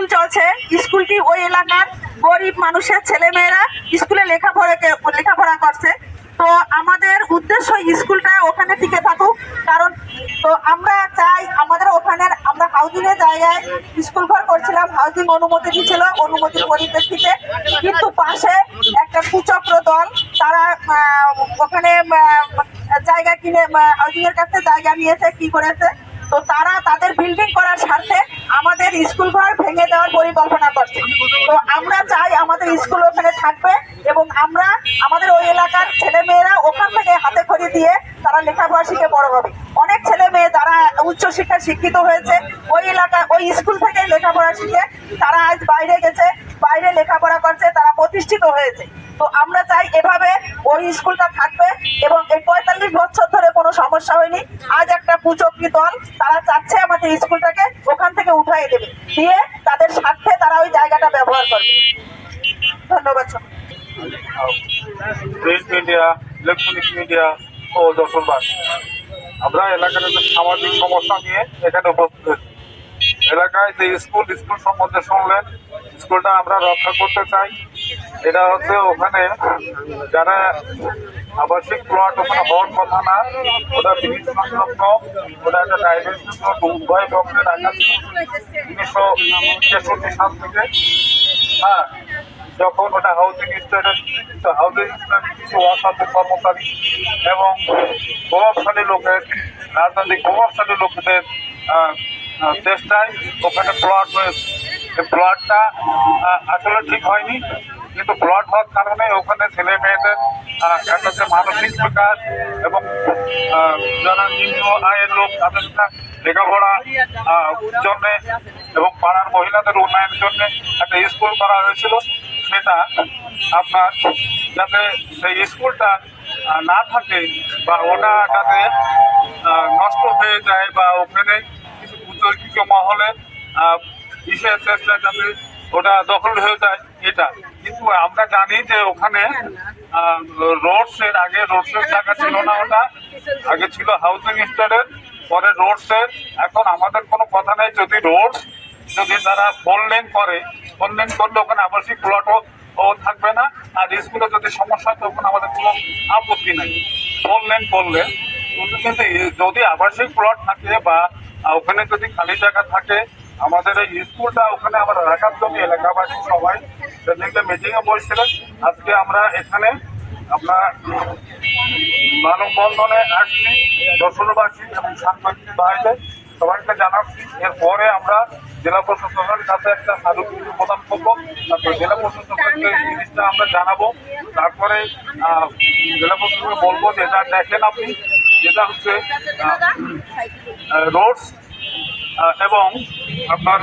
School চলছে। স্কুলটি ওই এলাকার গরিব মানুষের ছেলেমেয়েরা স্কুলে লেখাপড়া লেখাপড়া করছে? তো আমাদের উদ্দেশ্য স্কুলটা ওখানে টিকে থাকুক। কারণ, তো আমরা চাই আমাদের ওখানে, আমরা হাউজিং এর জায়গায় স্কুল ঘর করছিলাম। হাউজিং অনুমতি দিয়েছিল অনুমতির পরিপ্রেক্ষিতে। কিন্তু পাশে একটা কুচক্র দল, তারা ওখানে জায়গা কিনে হাউজিংয়ের কাছে জায়গা নিয়েছে, কি করেছে? তো তারা তাদের বিল্ডিং করার স্বার্থে আমাদের স্কুল ঘর ভেঙে দেওয়ার পরিকল্পনা করছে। তো আমরা চাই আমাদের স্কুল ওখানে থাকবে এবং আমরা আমাদের ওই এলাকার ছেলে মেয়েরা ওখান থেকে হাতে খড়ি দিয়ে তারা লেখাপড়া শিখে বড় হবে। অনেক ছেলে মেয়ে যারা উচ্চশিক্ষায় শিক্ষিত হয়েছে, ওই এলাকা, ওই স্কুল থেকে লেখাপড়া শিখে তারা আজ বাইরে গেছে, বাইরে লেখাপড়া করছে, তারা প্রতিষ্ঠিত হয়েছে। তো আমরা চাই এভাবে ওই স্কুলটা থাকবে এবং এই পঁয়তাল্লিশ বছর ধরে কোনো সমস্যা হয়নি। আজ একটা কুচক্রি দল, তারা চাচ্ছে আমাদের স্কুলটাকে ওখান থেকে উঠাই দেবে। দিয়ে তাদের স্বার্থে তারা ওই জায়গাটা ব্যবহার করবে। ধন্যবাদ। প্রিন্ট মিডিয়া মিডিয়া ও আমরা এলাকার সামাজিক সমস্যা নিয়ে এখানে উপস্থিত হয়েছি। এলাকায় যে স্কুল স্কুল সম্বন্ধে শুনলেন স্কুলটা আমরা রক্ষা করতে চাই। এটা হচ্ছে ওখানে যারা আবাসিক প্লট ওখানে হওয়ার কথা না ওটা সংলগ্ন ওটা একটা ডাইভেন্স উভয় আকাশ উনিশশো ছেষট্টি সাল থেকে হ্যাঁ যখন ওটা হাউজিং স্টেটের হাউজিং স্টেটের কিছু অসাধু কর্মচারী এবং প্রভাবশালী লোকের, রাজনৈতিক প্রভাবশালী লোকেদের চেষ্টায় ওখানে প্লট এই প্লটটা আসলে ঠিক হয়নি। কিন্তু প্লট হওয়ার কারণে ওখানে ছেলে মেয়েদের একটা মানসিক বিকাশ এবং যারা নিম্ন আয়ের লোক, তাদের লেখাপড়া জন্য এবং পাড়ার মহিলাদের উন্নয়নের জন্য একটা স্কুল করা হয়েছিল। সেটা আপনার যাতে সেই স্কুলটা না থাকে বা ওটা যাতে নষ্ট হয়ে যায় বা ওখানে কিছু উচ্চশিক্ষিত মহলে বিশেষ চেষ্টা যাতে ওটা দখল হয়ে যায়, এটা। কিন্তু আমরা জানি যে ওখানে রোডসের আগে রোডসের জায়গা ছিল না ওটা। আগে ছিল হাউজিং স্টেটের পরে রোডসের এখন আমাদের কোনো কথা নেই, যদি রোডস যদি তারা ফোর লেন করে ফোর লেন করলে ওখানে আবাসিক প্লটও থাকবে না। আর স্কুলে যদি সমস্যা হয়, তখন আমাদের কোনো আপত্তি নেই। ফোর লেন করলে কিন্তু যদি আবাসিক প্লট থাকে বা, ওখানে যদি খালি জায়গা থাকে আমাদের এই স্কুলটা ওখানে আমরা রাখার জন্য এলাকাবাসী সবাই সেদিনকে মিটিংয়ে বলছিলেন আজকে আমরা এখানে আমরা মানববন্ধনে আসছি, দর্শনবাসী এবং সাংবাদিক ভাইদের সবাইকে জানাচ্ছি। এরপরে আমরা জেলা প্রশাসনের কাছে একটা স্মারকলিপি প্রদান করব। তারপর জেলা প্রশাসনের জিনিসটা আমরা জানাব। তারপরে জেলা প্রশাসনকে বলব যে, এটা দেখেন আপনি, যেটা হচ্ছে রোডস এবং আপনার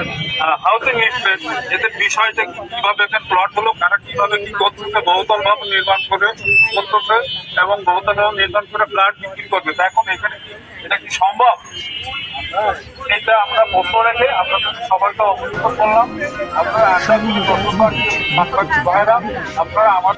হাউসিং স্টেট এদের বিষয়টা কীভাবে এখানে প্লট হলো কারা কীভাবে কি করতেছে, বহুতল ভাবে নির্মাণ করে করতেছে এবং বহুতল ভাবে নির্মাণ করে ফ্ল্যাট বিক্রি করবে। এখন এখানে এটা কি সম্ভব? এটা আমরা প্রশ্ন রেখে আপনাদের সবাইকে অবহিত করলাম। আপনারা আশা করি আপনারা আমার